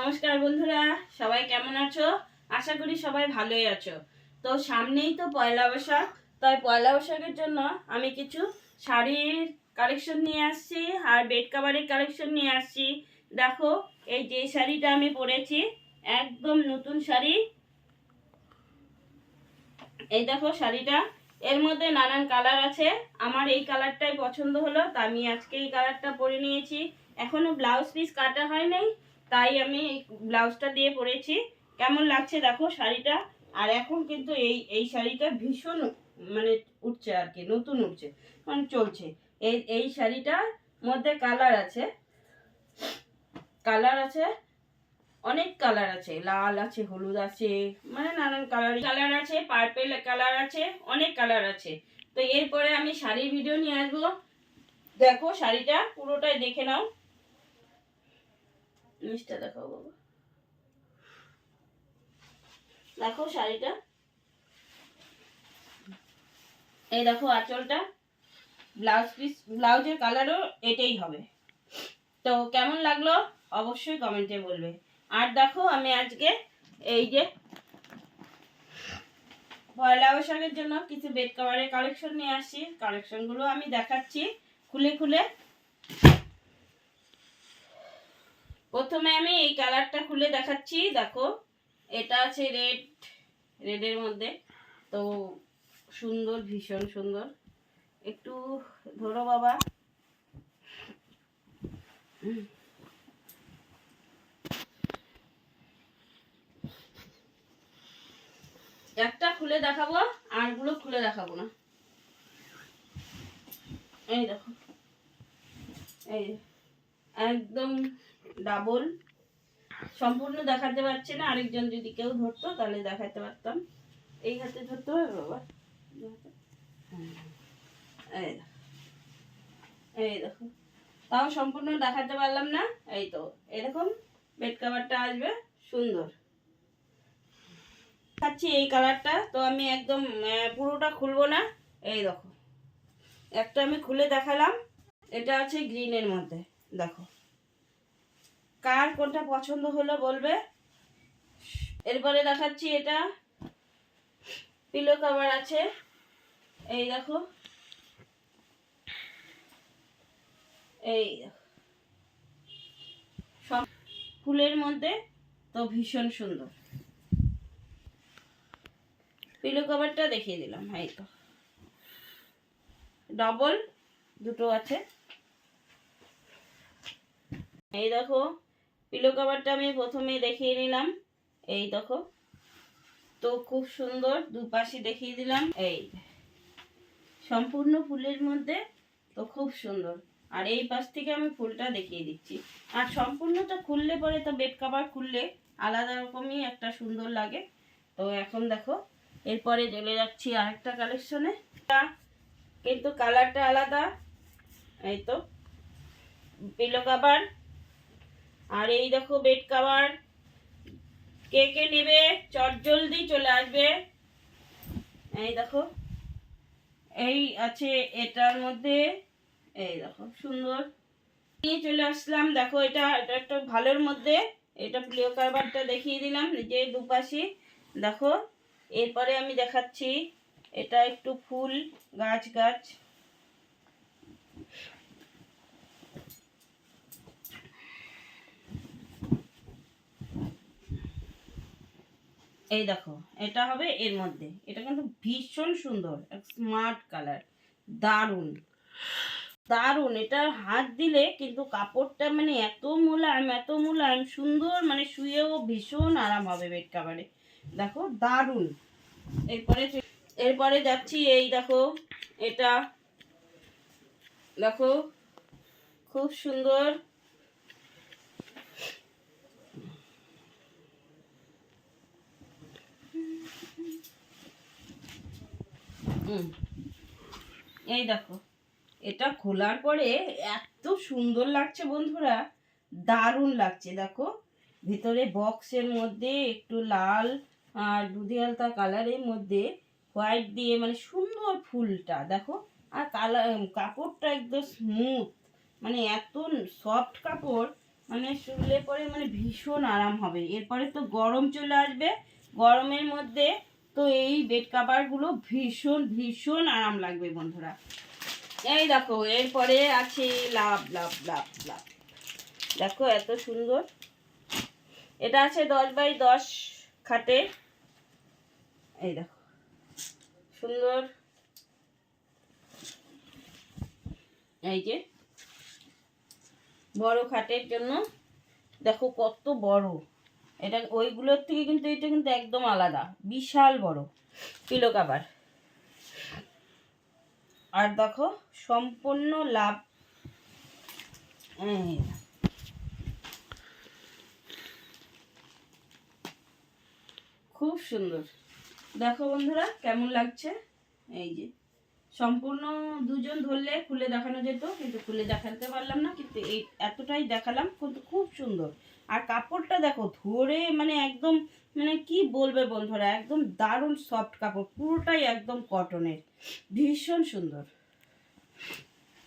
নমস্কার বন্ধুরা, সবাই কেমন আছো? আশা করি সবাই ভালোই আছো। তো সামনেই তো পয়লা বৈশাখ, তাই পয়লা বৈশাখের জন্য আমি কিছু শাড়ির কালেকশন নিয়ে আসছি আর বেড কাভারের কালেকশন নিয়ে আসছি। দেখো, এই যে শাড়িটা আমি পরেছি, একদম নতুন শাড়ি। এই দেখো শাড়িটা, এর মধ্যে নানান কালার আছে। আমার এই কালারটাই পছন্দ হলো, তা আমি আজকে এই কালারটা পরে নিয়েছি। এখনও ব্লাউজ পিস কাটা হয় নাই তাই আমি এই ব্লাউজটা দিয়ে পরেছি। কেমন লাগছে দেখো শাড়িটা? আর এখন কিন্তু এই এই শাড়িটা ভীষণ মানে উঠছে আর কি, নতুন উঠছে মানে চলছে। এই এই শাড়িটার মধ্যে কালার আছে কালার আছে, অনেক কালার আছে। লাল আছে, হলুদ আছে মানে নানান কালার কালার আছে, পার্পেল কালার আছে, অনেক কালার আছে। তো এরপরে আমি শাড়ির ভিডিও নিয়ে আসব। দেখো শাড়িটা পুরোটাই দেখে নাও। নিচটা দেখাও বাবা। দেখো শাড়িটা। এই দেখো আঁচলটা। ব্লাউজ পিস, ব্লাউজের কালারও এটাই হবে। তো কেমন লাগল? অবশ্যই কমেন্টে বলবে। আর দেখো আমি আজকে এই যে পয়লা বৈশাখের জন্য কিছু বেড কাভারের কালেকশন নিয়ে আসছি। কালেকশনগুলো আমি দেখাচ্ছি। খুলে খুলে প্রথমে আমি এই কালারটা খুলে দেখাচ্ছি, দেখো। এটা আছে রেড, রেডের মধ্যে। তো সুন্দর, ভীষণ সুন্দর। একটু ধরো বাবা। একটা খুলে দেখাবো, আরগুলো খুলে দেখাবো না। এই দেখো। এই একদম ডাবল সম্পূর্ণ দেখাতে পারছি না, আরেকজন যদি কেউ ধরতো তাহলে দেখাতে পারতাম। এই হাতে ধরতে হবে বাবা। এই এই দেখো। তাও সম্পূর্ণ দেখাতে পারলাম না। এই তো, এরকম বেড কাভারটা আসবে, সুন্দর। খাচ্ছি এই কালারটা তো আমি একদম পুরোটা খুলবো না। এই দেখো। একটা আমি খুলে দেখালাম। এটা আছে গ্রিনের মধ্যে। দেখো। কার কোনটা পছন্দ হলো বলবে? এরপরে দেখাচ্ছি এটা। পিলো কভার আছে। এই দেখো। এই সব ফুলের মধ্যে তো ভীষণ সুন্দর। পিলো কভারটা দেখিয়ে দিলাম এই তো। ডবল দুটো আছে। এই দেখো পিলো কভারটা আমি প্রথমে দেখিয়ে নিলাম। এই দেখো, তো খুব সুন্দর দুপাশে দেখিয়ে দিলাম। এই, সম্পূর্ণ ফুলের মধ্যে তো খুব সুন্দর। আর এই পাশ থেকে আমি ফুলটা দেখিয়ে দিচ্ছি। আর সম্পূর্ণটা খুললে পরে তো বেড কাভার খুললে আলাদা রকমই একটা সুন্দর লাগে। তো এখন দেখো, এরপরে চলে যাচ্ছি আরেকটা কালেকশনে কিন্তু কালারটা আলাদা। এই তো পিলো কাভার আর এই দেখো বেড কাভার কে কে নেবে? চট জলদি চলে আসবে। এই দেখো। এই আছে এটার মধ্যে। এই দেখো, সুন্দর। নিয়ে চলে আসলাম। দেখো, এটা এটা একটা ভালোর মধ্যে। এটা প্লিও কারবারটা দেখিয়ে দিলাম, যে দুপাশে। দেখো, এরপরে আমি দেখাচ্ছি। এটা একটু ফুল, গাছ গাছ। এই দেখো, এটা হবে এর মধ্যে। এটা কিন্তু ভীষণ সুন্দর স্মার্ট কালার দারুণ। দারুণ, এটা হাত দিলে কিন্তু কাপড়টা মানে এত মোলায়েম এত মোলায়েম, সুন্দর মানে শুয়েও ভীষণ আরাম হবে বেড কাভারে দেখো, দারুণ। এরপরে এরপরে যাচ্ছি এই দেখো, এটা। দেখো, খুব সুন্দর। এই দেখো, এটা খোলার পরে এত সুন্দর লাগছে বন্ধুরা, দারুণ লাগছে, দেখো। ভিতরে বক্সের মধ্যে একটু লাল আর দুধে হালকা কালারের মধ্যে হোয়াইট দিয়ে মানে সুন্দর ফুলটা, দেখো। আর কালার কাপড়টা একদম স্মুথ মানে এত সফট কাপড় মানে শুলে পরে মানে ভীষণ আরাম হবে। এরপরে তো গরম চলে আসবে, গরমের মধ্যে তো এই বেড কাভারগুলো ভীষণ ভীষণ আরাম লাগবে বন্ধুরা। এই দেখো, এরপরে আছে লাভ লাভ লাভ লাভ। দেখো এত সুন্দর। এটা আছে দশ বাই দশ খাটে। এই দেখো, সুন্দর। এই যে, বড় খাটের জন্য দেখো কত বড়। এটা ওইগুলোর থেকে কিন্তু এটা কিন্তু একদম আলাদা, বিশাল বড় পিলো কাভার আর দেখো, সম্পূর্ণ লাভ খুব সুন্দর। দেখো বন্ধুরা, কেমন লাগছে? এই যে। সম্পূর্ণ দুজন ধরলে খুলে দেখানো যেত, কিন্তু খুলে দেখাতে পারলাম না, কিন্তু এই এতটাই দেখালাম, কিন্তু খুব সুন্দর। আর কাপড়টা দেখো, ধরে মানে একদম মানে কি বলবে বন্ধুরা, একদম দারুণ সফট কাপড়, পুরোটাই একদম কটনের ভীষণ সুন্দর।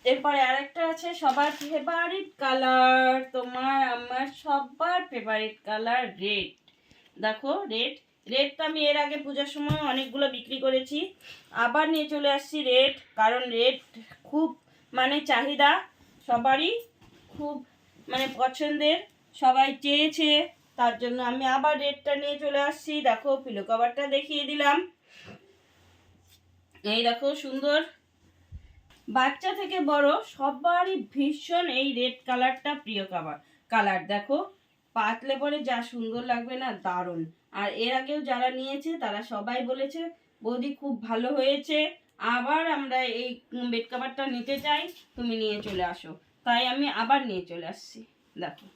এরপরে আরেকটা আছে, সবার ফেভারিট কালার তোমার, আমার সবার ফেভারিট কালার রেড দেখো রেড রেড তো আমি এর আগে পূজার সময় অনেকগুলো বিক্রি করেছি। আবার নিয়ে চলে আসছি রেড কারণ রেড খুব মানে চাহিদা সবারই, খুব মানে পছন্দের। সবাই চেয়েছে, তার জন্য আমি আবার রেডটা নিয়ে চলে আসছি। দেখো পিলো কভারটা দেখিয়ে দিলাম। এই দেখো, সুন্দর। বাচ্চা থেকে বড় সবারই ভীষণ এই রেড কালারটা প্রিয় কালার কালার। দেখো, পাতলে পরে যা সুন্দর লাগবে না, দারুণ। আর এর আগেও যারা নিয়েছে, তারা সবাই বলেছে, বৌদি খুব ভালো হয়েছে। আবার আমরা এই বেড কাভারটা নিতে চাই, তুমি নিয়ে চলে আসো। তাই আমি আবার নিয়ে চলে আসছি। দেখো।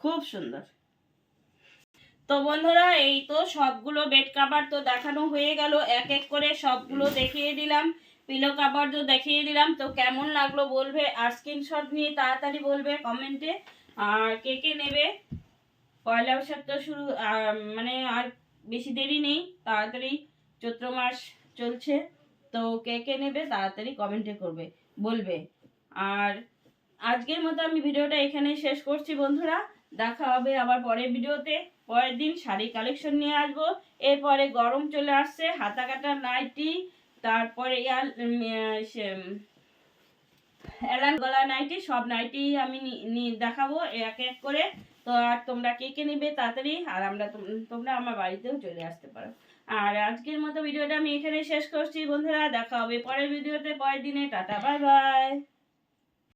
খুব সুন্দর। তো বন্ধুরা, এই তো সবগুলো বেড কাভার তো দেখানো হয়ে গেল। এক এক করে সবগুলো দেখিয়ে দিলাম। পিলো কাভার তো দেখিয়ে দিলাম। তো কেমন লাগল বলবে আর স্ক্রিনশট নিয়ে তাড়াতাড়ি বলবে কমেন্টে আর কে কে নেবে? পয়লা বৈশাখ তো শুরু মানে আর বেশি দেরি নেই। তাড়াতাড়ি চৈত্র মাস চলছে। তো কে কে নেবে তাড়াতাড়ি কমেন্টে করবে, বলবে। আর আজকের মতো আমি ভিডিওটা এখানে শেষ করছি বন্ধুরা। দেখা হবে আবার পরের ভিডিওতে। পরের দিন শাড়ি কালেকশন নিয়ে আসব। এরপরে গরম চলে আসছে হাতা কাটা নাইটি, তারপরে এলান গলা নাইটি, সব নাইটি আমি দেখাবো এক এক করে। তো আর তোমরা কে কে নেবে তাড়াতাড়ি, আর আমরা তোম- তোমরা আমার বাড়িতেও চলে আসতে পারো। আর আজকের মতো ভিডিওটা আমি এখানে শেষ করছি বন্ধুরা, দেখা হবে পরের ভিডিওতে, পরের দিনে, টাটা, বাই বাই।